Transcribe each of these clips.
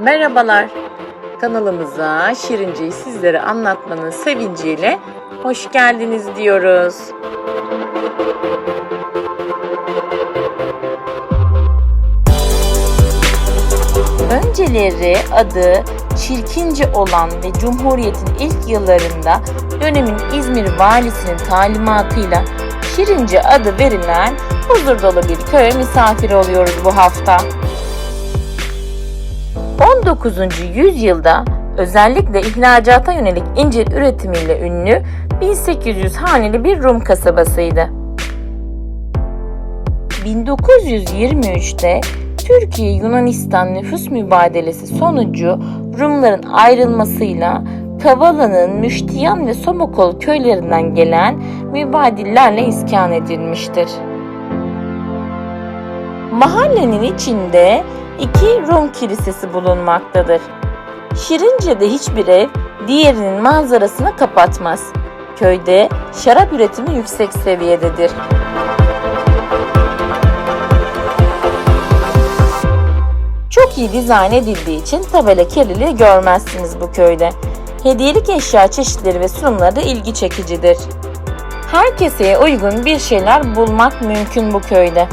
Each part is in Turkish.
merhabalar. Kanalımıza Şirince'yi sizlere anlatmanın sevinciyle hoş geldiniz diyoruz. Önceleri adı Çirkince olan ve Cumhuriyet'in ilk yıllarında dönemin İzmir valisinin talimatıyla Şirince adı verilen huzur dolu bir köye misafir oluyoruz bu hafta. 19. yüzyılda özellikle ihracata yönelik incir üretimiyle ünlü 1800 haneli bir Rum kasabasıydı. 1923'te Türkiye-Yunanistan nüfus mübadelesi sonucu Rumların ayrılmasıyla Kavala'nın Müştiyan ve Somokol köylerinden gelen mübadillerle iskan edilmiştir. Mahallenin içinde iki Rum kilisesi bulunmaktadır. Şirince'de hiçbir ev diğerinin manzarasını kapatmaz. Köyde şarap üretimi yüksek seviyededir. Çok iyi dizayn edildiği için tabela kirliliği görmezsiniz bu köyde. Hediyelik eşya çeşitleri ve sunumları da ilgi çekicidir. Herkese uygun bir şeyler bulmak mümkün bu köyde.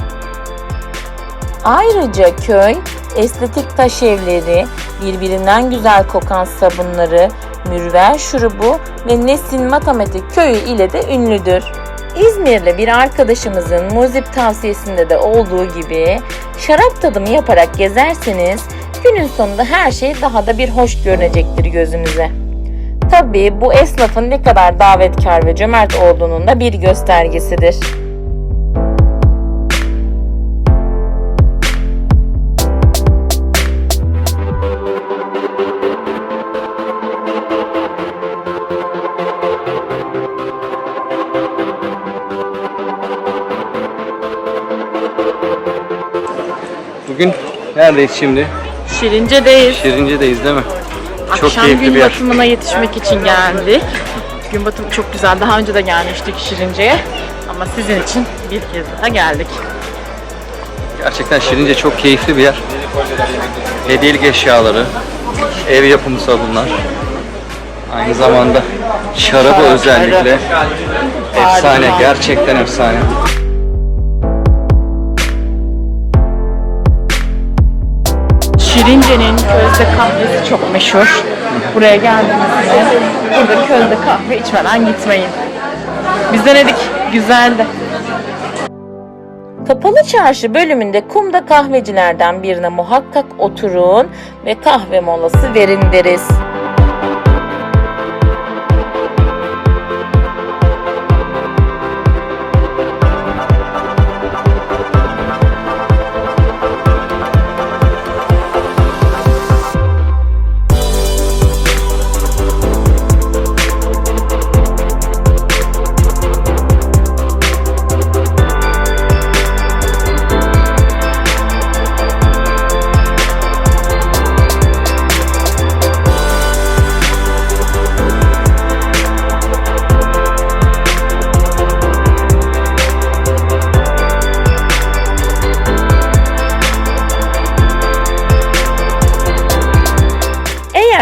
Ayrıca köy estetik taş evleri, birbirinden güzel kokan sabunları, mürver şurubu ve Nesin Matematik Köyü ile de ünlüdür. İzmirli bir arkadaşımızın muzip tavsiyesinde de olduğu gibi şarap tadımı yaparak gezerseniz günün sonunda her şey daha da bir hoş görünecektir gözünüze. Tabii bu esnafın ne kadar davetkar ve cömert olduğunun da bir göstergesidir. Bugün neredeyiz şimdi? Şirince'deyiz. Şirince'deyiz değil mi? Çok Akşam keyifli gün bir yer. batımına yetişmek için geldik. Gün batımı çok güzel. Daha önce de gelmiştik Şirince'ye. Ama sizin için bir kez daha geldik. Gerçekten Şirince çok keyifli bir yer. Hediyelik eşyaları, ev yapımı sabunlar. Aynı zamanda şarabı özellikle efsane, gerçekten efsane. Şirince'nin közde kahvesi çok meşhur. Buraya geldiğinizde burada közde kahve içmeden gitmeyin. Biz denedik. Güzeldi. Kapalı Çarşı bölümünde kumda kahvecilerden birine muhakkak oturun ve kahve molası verin deriz.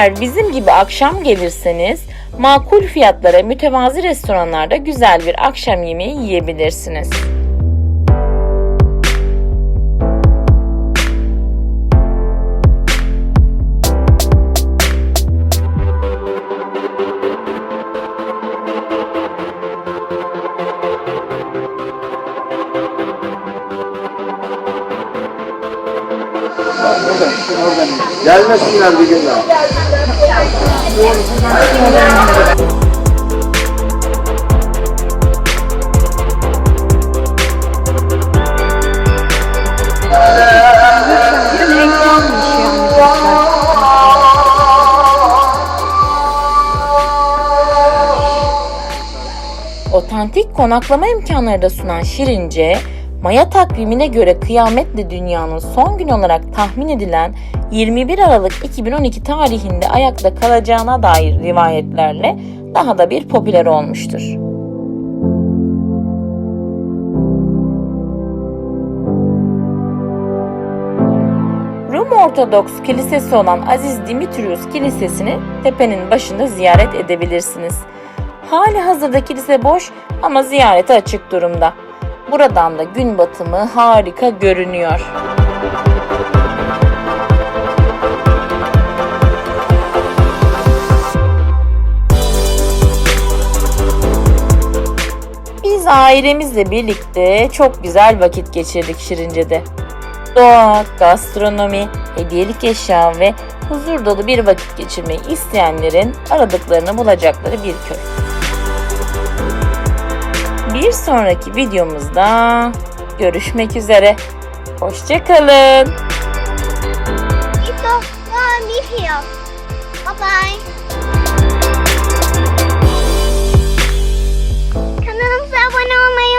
Eğer bizim gibi akşam gelirseniz makul fiyatlara mütevazi restoranlarda güzel bir akşam yemeği yiyebilirsiniz. Gelmesinler bir gün daha. Otantik konaklama imkanları da sunan Şirince, Maya takvimine göre kıyametle dünyanın son gün olarak tahmin edilen 21 Aralık 2012 tarihinde ayakta kalacağına dair rivayetlerle daha da bir popüler olmuştur. Rum Ortodoks kilisesi olan Aziz Dimitrios Kilisesi'ni tepenin başında ziyaret edebilirsiniz. Hali hazırda kilise boş ama ziyarete açık durumda. Buradan da gün batımı harika görünüyor. Biz ailemizle birlikte çok güzel vakit geçirdik Şirince'de. Doğa, gastronomi, hediyelik eşya ve huzur dolu bir vakit geçirmeyi isteyenlerin aradıklarını bulacakları bir köy. Bir sonraki videomuzda görüşmek üzere. Hoşçakalın. Bye Kanalımıza abone olmayı